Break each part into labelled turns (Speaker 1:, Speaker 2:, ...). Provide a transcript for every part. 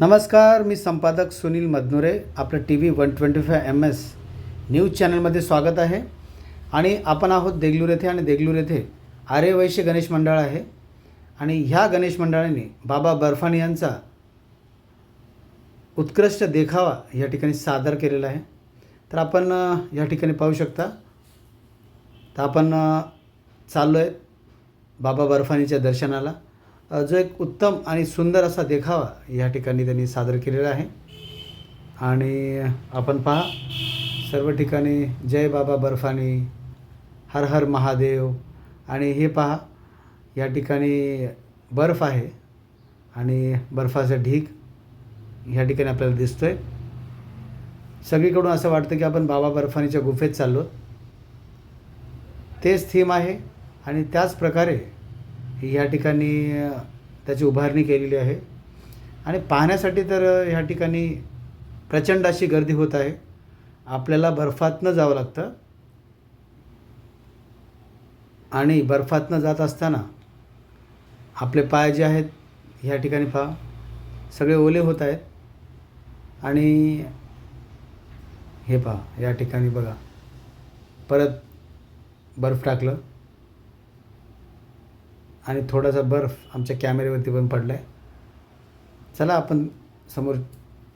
Speaker 1: नमस्कार मी संपादक सुनील मदनुरे आपलं T V one twenty five M S news चॅनलमध्ये स्वागत आहे. आणि आपण आहोत देगलूर येथे आणि देगलूर येथे आर्यवैश्य गणेश मंडळ आहे. आणि ह्या गणेश मंडळाने बाबा बर्फानी यांचा उत्कृष्ट देखावा या ठिकाणी सादर केलेला आहे. तर आपण या ठिकाणी पाहू शकता. तर आपण चाललो आहे बाबा बर्फानीच्या दर्शनाला. जो एक उत्तम आणि सुंदर असा देखावा या ठिकाणी त्यांनी सादर केलेला आहे. आणि आपण पहा सर्व ठिकाणी जय बाबा बर्फानी हर हर महादेव. आणि हे पहा या ठिकाणी बर्फ आहे आणि बर्फाचं ढीक ह्या ठिकाणी आपल्याला दिसतो आहे सगळीकडून असं वाटतं की आपण बाबा बर्फानीच्या गुफेत चाललो. तेच थीम आहे आणि त्याच प्रकारे ह्या ठिकाणी त्याची उभारणी केलेली आहे. आणि पाहण्यासाठी तर ह्या ठिकाणी प्रचंड अशी गर्दी होत आहे. आपल्याला बर्फातनं जावं लागतं. आणि बर्फातनं जात असताना आपले पाय जे आहेत ह्या ठिकाणी पहा सगळे ओले होत आहेत. आणि हे पहा या ठिकाणी बघा. परत बर्फ टाकलं. आणि थोडासा बर्फ आमच्या कॅमेऱ्यावरती पण पडला आहे चला आपण समोर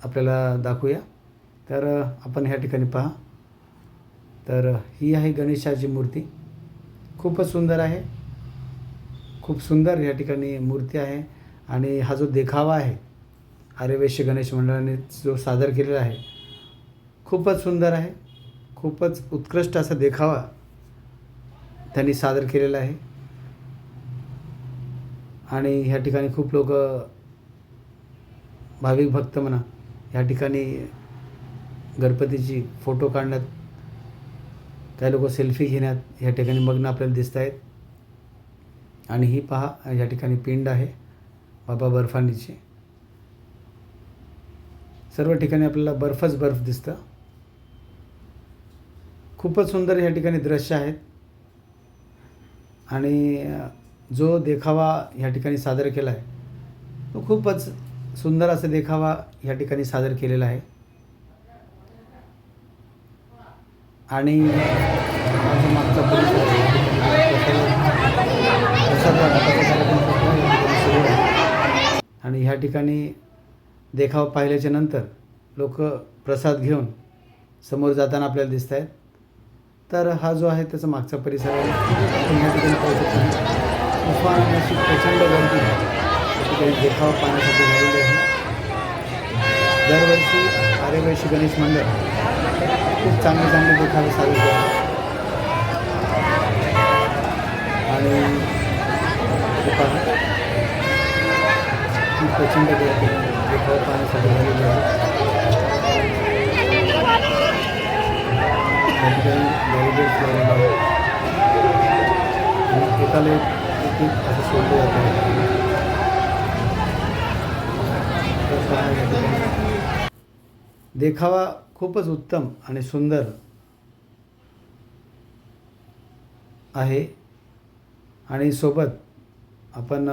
Speaker 1: आपल्याला दाखवूया. तर आपण ह्या ठिकाणी पहा. तर ही आहे गणेशाची मूर्ती. खूपच सुंदर आहे. खूप सुंदर या ठिकाणी मूर्ती आहे. आणि हा जो देखावा आहे आर्यवैश्य गणेश मंडळाने जो सादर केलेला आहे खूपच सुंदर आहे. खूपच उत्कृष्ट असा देखावा त्यांनी सादर केलेला आहे. आणि ह्या ठिकाणी खूप लोक भाविक भक्त म्हणा ह्या ठिकाणी गणपतीची फोटो काढण्यात काही लोक सेल्फी घेण्यात ह्या ठिकाणी मग्न आपल्याला दिसत आहेत. आणि ही पहा या ठिकाणी पिंड आहे बाबा बर्फानीची. सर्व ठिकाणी आपल्याला बर्फच बर्फ दिसतं. खूपच सुंदर या ठिकाणी दृश्य आहेत. आणि जो देखावा ह्या ठिकाणी सादर केला आहे तो खूपच सुंदर असा देखावा ह्या ठिकाणी सादर केलेला आहे. आणि मागचा परिसर आणि ह्या ठिकाणी देखावा पाहिल्याच्या नंतर लोक प्रसाद घेऊन समोर जाताना आपल्याला दिसत आहेत तर हा जो आहे त्याचा मागचा परिसर आहे. अशी प्रचंड गर्दी या काही देखाव पाहण्यासाठी झालेली आहे. दरवर्षी आर्यवैश्य गणेश मंडळ खूप चांगले चांगले देखावे सादर करतात आणि हे ही प्रचंड गर्दी देखाव पाहण्यासाठी झालेली आहे. या ठिकाणी एकाला एक एक असं सोडलं जात. देखावा खूपच उत्तम आणि सुंदर आहे. आणि सोबत आपण